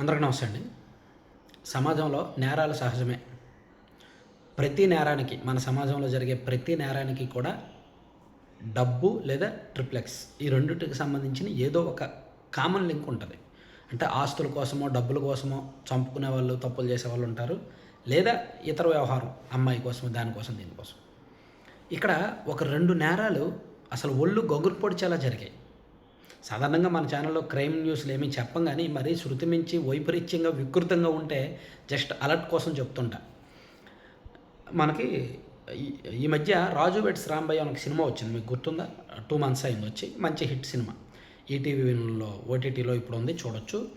అందరికీ నమస్తే అండి. సమాజంలో నేరాలు సహజమే. ప్రతి నేరానికి మన సమాజంలో జరిగే ప్రతి నేరానికి కూడా డబ్బు లేదా ట్రిప్లెక్స్. ఈ రెండింటికి సంబంధించిన ఏదో ఒక కామన్ లింక్ ఉంటుంది. అంటే ఆస్తుల కోసమో డబ్బుల కోసమో చంపుకునే వాళ్ళు తప్పులు చేసే వాళ్ళు ఉంటారు. లేదా ఇతర వ్యవహారం అమ్మాయి కోసం దానికోసం దీనికోసం ఇక్కడ ఒక రెండు నేరాలు అసలు ఒళ్ళు గొగ్గురు పొడిచేలా జరిగాయి. సాధారణంగా మన ఛానల్లో క్రైమ్ న్యూస్లు ఏమీ చెప్పం కానీ మరీ శృతి మించి వైపరీత్యంగా వికృతంగా ఉంటే జస్ట్ అలర్ట్ కోసం చెప్తుంటా. మనకి ఈ- మధ్య రాజు వెట్స్ రాంబయ్య మనకి ఒక సినిమా వచ్చింది మీకు గుర్తుందా? టూ మంత్స్ అయింది వచ్చి మంచి హిట్ సినిమా. ఈటీవీలో ఓటీటీలో ఇప్పుడు ఉంది చూడొచ్చు.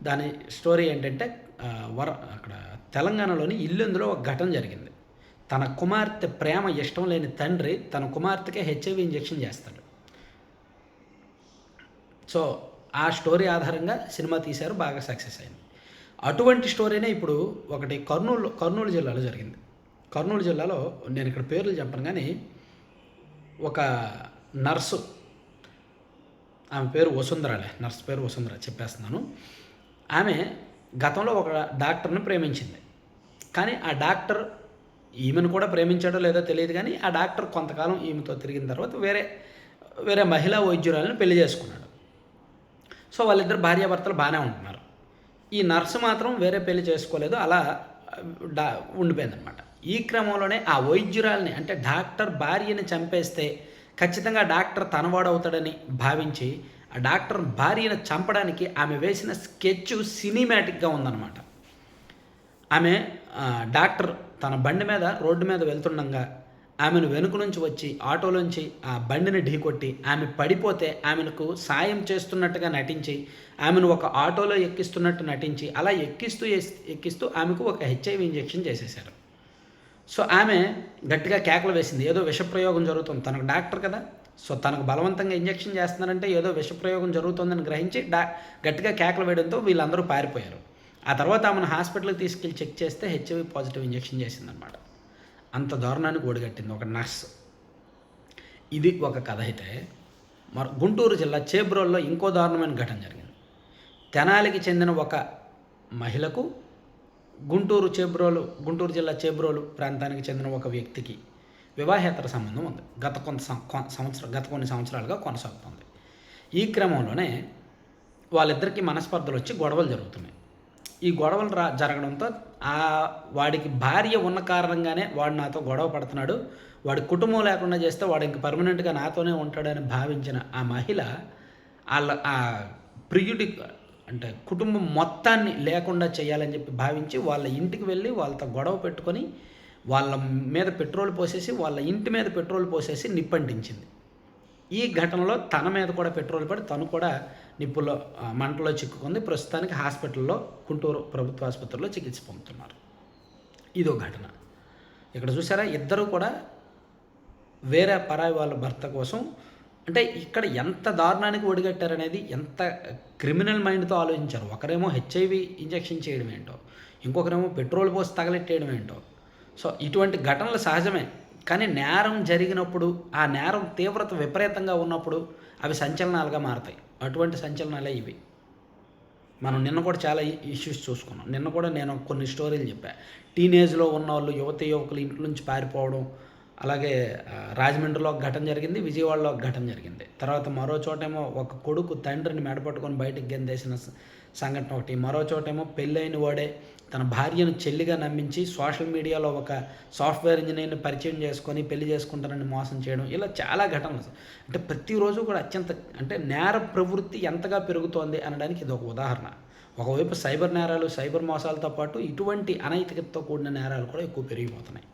దాని స్టోరీ ఏంటంటే వర అక్కడ తెలంగాణలోని ఇల్లందులో ఒక ఘటన జరిగింది. తన కుమార్తె ప్రేమ ఇష్టం లేని తండ్రి తన కుమార్తెకే హెచ్ఐవి ఇంజెక్షన్ చేస్తాడు. సో ఆ స్టోరీ ఆధారంగా సినిమా తీశారు బాగా సక్సెస్ అయింది. అటువంటి స్టోరీనే ఇప్పుడు ఒకటి కర్నూలు కర్నూలు జిల్లాలో జరిగింది. కర్నూలు జిల్లాలో నేను ఇక్కడ పేర్లు చెప్పను కానీ ఒక నర్సు ఆమె పేరు వసుంధరాలే నర్స్ పేరు వసుంధర చెప్పేస్తున్నాను. ఆమె గతంలో ఒక డాక్టర్ని ప్రేమించింది. కానీ ఆ డాక్టర్ ఈమెను కూడా ప్రేమించాడో లేదో తెలియదు కానీ ఆ డాక్టర్ కొంతకాలం ఈమెతో తిరిగిన తర్వాత వేరే వేరే మహిళా వైద్యురాలను పెళ్ళి చేసుకున్నాడు. సో వాళ్ళిద్దరు భార్యాభర్తలు బాగానే ఉంటున్నారు. ఈ నర్సు మాత్రం వేరే పెళ్ళి చేసుకోలేదు అలా డా ఉండిపోయిందనమాట ఈ క్రమంలోనే ఆ వైద్యురాల్ని అంటే డాక్టర్ భార్యని చంపేస్తే ఖచ్చితంగా డాక్టర్ తనవాడవుతాడని భావించి ఆ డాక్టర్ భార్యను చంపడానికి ఆమె వేసిన స్కెచ్ సినిమాటిక్గా ఉందన్నమాట. ఆమె డాక్టర్ తన బండి మీద రోడ్డు మీద వెళ్తుండగా ఆమెను వెనుక నుంచి వచ్చి ఆటోలోంచి ఆ బండిని ఢీకొట్టి ఆమె పడిపోతే ఆమెకు సాయం చేస్తున్నట్టుగా నటించి ఆమెను ఒక ఆటోలో ఎక్కిస్తున్నట్టు నటించి అలా ఎక్కిస్తూ ఎక్కిస్తూ ఆమెకు ఒక హెచ్ఐవి ఇంజెక్షన్ చేసేశారు. సో ఆమె గట్టిగా కేకలు వేసింది. ఏదో విషప్రయోగం జరుగుతుంది. తనకు డాక్టర్ కదా. సో తనకు బలవంతంగా ఇంజెక్షన్ చేస్తున్నారంటే ఏదో విషప్రయోగం జరుగుతుందని గ్రహించి డా గట్టిగా కేకలు వేయడంతో వీళ్ళందరూ పారిపోయారు. ఆ తర్వాత ఆమెను హాస్పిటల్కి తీసుకెళ్ళి చెక్ చేస్తే హెచ్ఐవి పాజిటివ్ ఇంజెక్షన్ చేసిందనమాట అంత దారుణానికి ఓడిగట్టింది ఒక నర్స్. ఇది ఒక కథ అయితే మరి గుంటూరు జిల్లా చేబ్రోల్లో ఇంకో దారుణమైన ఘటన జరిగింది. తెనాలికి చెందిన ఒక మహిళకు గుంటూరు చేబ్రోలు గుంటూరు జిల్లా చేబ్రోలు ప్రాంతానికి చెందిన ఒక వ్యక్తికి వివాహేతర సంబంధం ఉంది. గత కొంత సం- సంవత్సరం గత కొన్ని సంవత్సరాలుగా కొనసాగుతుంది. ఈ క్రమంలోనే వాళ్ళిద్దరికీ మనస్పర్ధలు వచ్చి గొడవలు జరుగుతున్నాయి. ఈ గొడవలు రా జరగడంతో ఆ వాడికి భార్య ఉన్న కారణంగానే వాడు నాతో గొడవ పడుతున్నాడు. వాడి కుటుంబం లేకుండా చేస్తే వాడు ఇంక పర్మనెంట్గా నాతోనే ఉంటాడని భావించిన ఆ మహిళ వాళ్ళ ఆ ప్రియుడి అంటే కుటుంబం మొత్తాన్ని లేకుండా చేయాలని చెప్పి భావించి వాళ్ళ ఇంటికి వెళ్ళి వాళ్ళతో గొడవ పెట్టుకొని వాళ్ళ మీద పెట్రోల్ పోసేసి వాళ్ళ ఇంటి మీద పెట్రోల్ పోసేసి నిప్పంటించింది. ఈ ఘటనలో తన మీద కూడా పెట్రోల్ పడి తను కూడా నిప్పుల్లో మంటలో చిక్కుకుంది. ప్రస్తుతానికి హాస్పిటల్లో గుంటూరు ప్రభుత్వ ఆసుపత్రిలో చికిత్స పొందుతున్నారు. ఇదో ఘటన. ఇక్కడ చూసారా ఇద్దరు కూడా వేరే పరాయి వాళ్ళ భర్త కోసం అంటే ఇక్కడ ఎంత దారుణానికి ఒడిగట్టారనేది ఎంత క్రిమినల్ మైండ్తో ఆలోచించారు. ఒకరేమో హెచ్ఐవి ఇంజెక్షన్ చేయడం ఏంటో ఇంకొకరేమో పెట్రోల్ పోసి తగలెట్టేయడం ఏంటో సో ఇటువంటి ఘటనలు సహజమే. కానీ నేరం జరిగినప్పుడు ఆ నేరం తీవ్రత విపరీతంగా ఉన్నప్పుడు అవి సంచలనాలుగా మారతాయి. అటువంటి సంచలనాలే ఇవి. మనం నిన్న కూడా చాలా ఇష్యూస్ చూసుకున్నాం. నిన్న కూడా నేను కొన్ని స్టోరీలు చెప్పా. టీనేజ్లో ఉన్న వాళ్ళు యువతి యువకులు ఇంటి నుంచి పారిపోవడం అలాగే రాజమండ్రిలో ఒక ఘటన జరిగింది విజయవాడలో ఒక ఘటన జరిగింది. తర్వాత మరో చోటేమో ఒక కొడుకు తండ్రిని మెడపట్టుకొని బయటకు గెందేసిన సంఘటన ఒకటి. మరో చోటేమో పెళ్ళైన వాడే తన భార్యను చెల్లిగా నమ్మించి సోషల్ మీడియాలో ఒక సాఫ్ట్వేర్ ఇంజనీర్ని పరిచయం చేసుకొని పెళ్ళి చేసుకుంటారని మోసం చేయడం ఇలా చాలా ఘటనలు అంటే ప్రతిరోజు కూడా అత్యంత అంటే నేర ప్రవృత్తి ఎంతగా పెరుగుతోంది అనడానికి ఇది ఒక ఉదాహరణ. ఒకవైపు సైబర్ నేరాలు సైబర్ మోసాలతో పాటు ఇటువంటి అనైతికతతో కూడిన నేరాలు కూడా ఎక్కువ పెరిగిపోతున్నాయి.